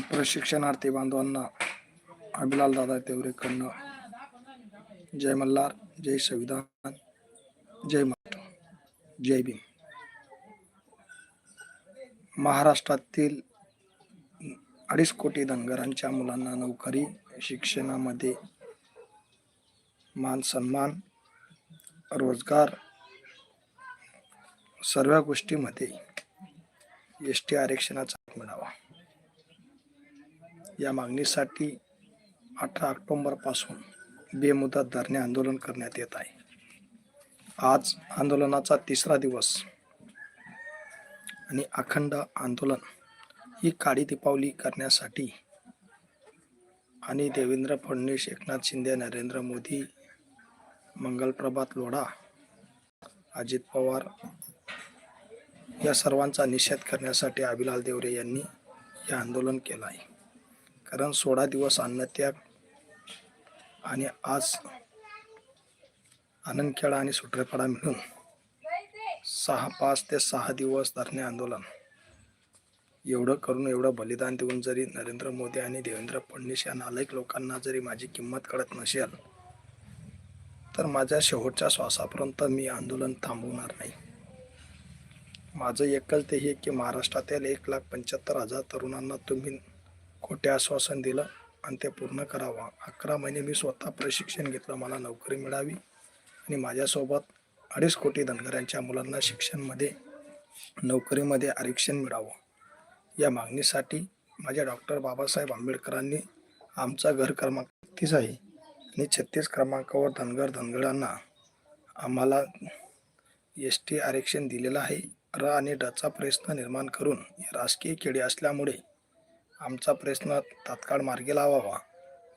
प्रशिक्षणार्थी बांधवांना अभिलाल दादा तेवरेकडनं जय मल्हार जय संविधान जय महाराष्ट्र जय भीम. महाराष्ट्रातील अडीच कोटी धनगरांच्या मुलांना नोकरी शिक्षणामध्ये मान सन्मान रोजगार सर्व गोष्टीमध्ये एस टी आरक्षणाचा मिळावा. या मागणीसाठी अठरा ऑक्टोंबरपासून बेमुदत धरणे आंदोलन करण्यात येत आहे. आज आंदोलनाचा तिसरा दिवस आणि अखंड आंदोलन ही काळी दीपावली करण्यासाठी आणि देवेंद्र फडणवीस एकनाथ शिंदे नरेंद्र मोदी मंगलप्रभात लोढा अजित पवार या सर्वांचा निषेध करण्यासाठी अभिलाल देवरे यांनी हे आंदोलन केलं आहे. कारण सोळा दिवस अन्नत्याग आणि आज आनंदखेडा आणि सुट्रेपाडा मिळून सहा पाच ते सहा दिवस धरणे आंदोलन. एवढं करून एवढं बलिदान देऊन जरी नरेंद्र मोदी आणि देवेंद्र फडणवीस या नालायक लोकांना जरी माझी किंमत कळत नसेल तर माझ्या शेवटच्या श्वासापर्यंत मी आंदोलन थांबवणार नाही. माझं एकच ते हे की महाराष्ट्रातील एक लाख पंच्याहत्तर हजार तरुणांना तुम्ही खोटे आश्वासन दिलं आणि ते पूर्ण करावा. अकरा महिने मी स्वतः प्रशिक्षण घेतलं. मला नोकरी मिळावी आणि माझ्यासोबत अडीच कोटी धनगरांच्या मुलांना शिक्षणमध्ये नोकरीमध्ये आरक्षण मिळावं. या मागणीसाठी माझ्या डॉक्टर बाबासाहेब आंबेडकरांनी आमचा घर क्रमांक तीस आहे आणि छत्तीस क्रमांकावर धनगर धनगरांना आम्हाला एस टी आरक्षण दिलेलं आहे. र आणि डचा प्रश्न निर्माण करून राजकीय खेळी असल्यामुळे आमचा प्रश्न तात्काळ मार्गी लावावा.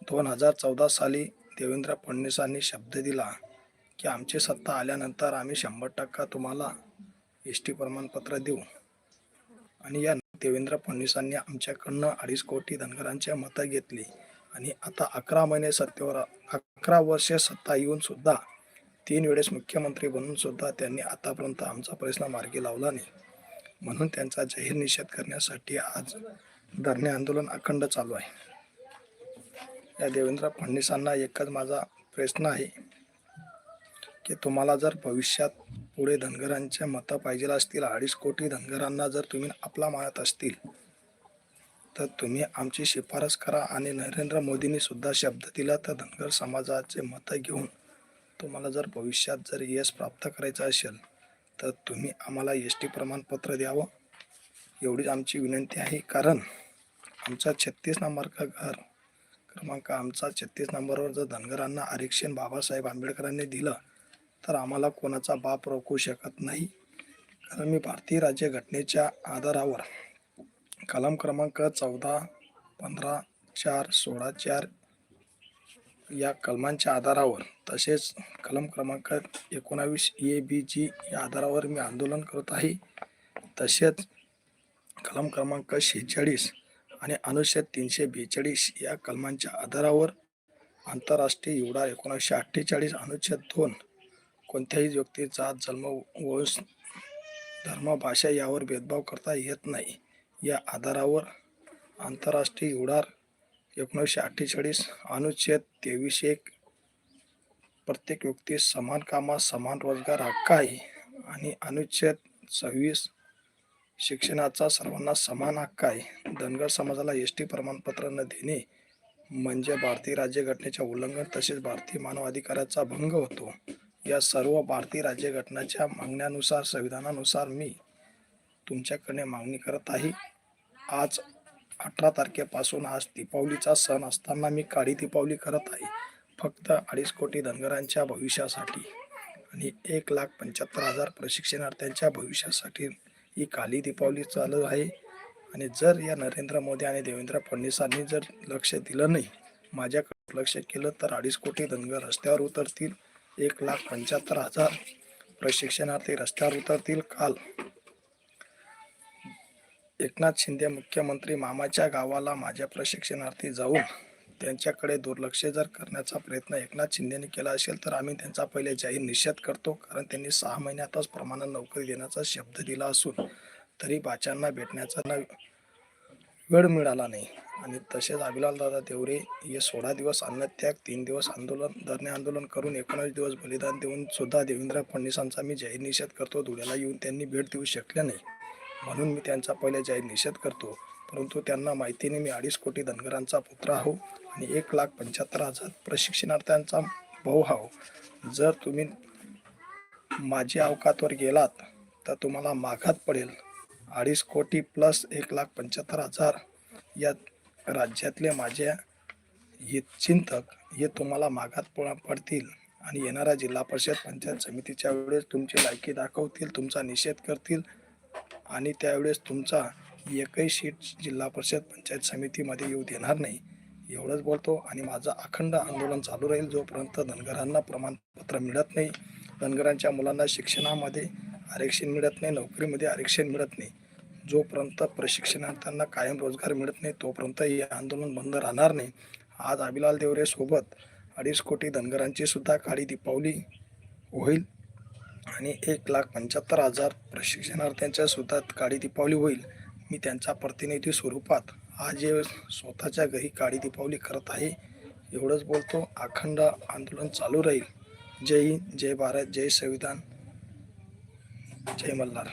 दोन हजार चौदा साली देवेंद्र फडणवीसांनी शब्द दिला की आमची सत्ता आल्यानंतर आम्ही शंभर टक्का तुम्हाला एस टी प्रमाणपत्र देऊ. आणि या देवेंद्र फडणवीसांनी आमच्याकडनं अडीच कोटी धनगरांच्या मतं घेतली. आणि आता अकरा महिने सत्तेवर अकरा वर्षे सत्ता येऊन सुद्धा तीन वेळेस मुख्यमंत्री बनून सुद्धा त्यांनी आतापर्यंत आमचा प्रश्न मार्गी लावला नाही. म्हणून त्यांचा जाहीर निषेध करण्यासाठी आज धरणे आंदोलन अखंड चालू आहे. या देवेंद्र फडणवीसांना एकच माझा प्रश्न आहे की तुम्हाला जर भविष्यात पुढे धनगरांच्या मतं पाहिजे असतील अडीच कोटी धनगरांना जर तुम्ही आपला मानत असतील तर तुम्ही आमची शिफारस करा आणि नरेंद्र मोदींनी सुद्धा शब्द दिला तर धनगर समाजाचे मतं घेऊन तुम्हाला जर भविष्यात जर यश प्राप्त करायचं असेल तर तुम्ही आम्हाला एस टी प्रमाणपत्र द्यावं. एवढीच आमची विनंती आहे. कारण आमचा छत्तीस नंबर का घर क्रमांक आमचा छत्तीस नंबरवर जर धनगरांना आरक्षण बाबासाहेब आंबेडकरांनी दिलं तर आम्हाला कोणाचा बाप रोखू शकत नाही. कारण मी भारतीय राज्यघटनेच्या आधारावर कलम क्रमांक चौदा पंधरा चार सोळा चार या कलमांच्या आधारावर तसेच कलम क्रमांक एकोणावीस ए बी जी या आधारावर मी आंदोलन करत आहे. तसेच कलम क्रमांक शेहेचाळीस आणि अनुच्छेद तीनशे बेचाळीस या कलमांच्या आधारावर आंतरराष्ट्रीय युडा एकोणीसशे अठ्ठेचाळीस अनुच्छेद दोन कोणत्याही व्यक्ती जात जन्म वंश धर्म भाषा यावर भेदभाव करता येत नाही. या आधारावर आंतरराष्ट्रीय युडार एकोणीसशे अठ्ठेचाळीस अनुच्छेद तेवीस एक प्रत्येक व्यक्ती समान कामात समान रोजगार हक्क आहे आणि अनुच्छेद सव्वीस शिक्षणाचा सर्वांना समान हक्क आहे. धनगर समाजाला एस टी प्रमाणपत्र न देणे म्हणजे भारतीय राज्यघटनेचे उल्लंघन तसेच भारतीय मानवाधिकाराचा भंग होतो. या सर्व भारतीय राज्यघटनाच्या मागण्यानुसार संविधानानुसार मी तुमच्याकडे मागणी करत आहे. आज अठरा तारखेपासून आज दीपावलीचा सण असताना मी काळी दीपावली करत आहे. फक्त अडीच कोटी धनगरांच्या भविष्यासाठी आणि एक लाख पंच्याहत्तर हजार प्रशिक्षणार्थ्यांच्या भविष्यासाठी ही काली दीपावली चालू आहे. आणि जर या नरेंद्र मोदी आणि देवेंद्र फडणवीसांनी जर लक्ष दिलं नाही माझ्याकडे लक्ष केलं तर अडीच कोटी धनगर रस्त्यावर उतरतील. एक लाख पंच्याहत्तर हजार प्रशिक्षणार्थी रस्त्यावर उतरतील. काल एकनाथ शिंदे मुख्यमंत्री मामाच्या गावाला माझ्या प्रशिक्षणार्थी जाऊन त्यांच्याकडे दुर्लक्ष जर करण्याचा प्रयत्न एकनाथ शिंदेने केला असेल तर आम्ही त्यांचा पहिले जाहीर निषेध करतो. कारण त्यांनी सहा महिन्यातच प्रमाणात नोकरी देण्याचा शब्द दिला असून तरी बाच्यांना भेटण्याचा न वेळ मिळाला नाही. आणि तसेच अभिलाल दादा देवरे हे सोळा दिवस अन्नत्याग तीन दिवस आंदोलन धरणे आंदोलन करून एकोणीस दिवस बलिदान देऊन सुद्धा देवेंद्र फडणवीसांचा मी जाहीर निषेध करतो. धुळ्याला येऊन त्यांनी भेट देऊ शकले नाही. म्हणून मी त्यांचा पहिले जाहीर निषेध करतो. परंतु त्यांना माहितीने मी अडीच कोटी धनगरांचा पुत्र आहो आणि एक लाख पंच्याहत्तर हजार प्रशिक्षणार्थ्यांचा भाऊ आहो. जर तुम्ही माझ्या अवकातवर गेलात तर तुम्हाला माघात पडेल. अडीच कोटी प्लस एक लाख पंच्याहत्तर हजार या राज्यातले माझ्या हितचिंतक हे तुम्हाला मागात पडतील. आणि येणाऱ्या जिल्हा परिषद पंचायत समितीच्या वेळेस तुमची लायकी दाखवतील तुमचा निषेध करतील आणि त्यावेळेस तुमचा एकही सीट जिल्हा परिषद पंचायत समितीमध्ये येऊ देणार नाही एवढंच बोलतो. आणि माझं अखंड आंदोलन चालू राहील जोपर्यंत धनगरांना प्रमाणपत्र मिळत नाही. धनगरांच्या मुलांना शिक्षणामध्ये आरक्षण मिळत नाही नोकरीमध्ये आरक्षण मिळत नाही. जोपर्यंत प्रशिक्षणार्थ्यांना कायम रोजगार मिळत नाही तोपर्यंत हे आंदोलन बंद राहणार नाही. आज अभिलाल देवरे सोबत अडीच कोटी धनगरांची सुद्धा काळी दीपावली होईल आणि एक लाख पंच्याहत्तर हजार प्रशिक्षणार्थ्यांच्या सुद्धा काळी दीपावली होईल. मी त्यांच्या प्रतिनिधी स्वरूपात आज स्वतःच्या घरी काळी दीपावली करत आहे. एवढंच बोलतो अखंड आंदोलन चालू राहील. जय हिंद जय भारत जय संविधान. जय मल्हार.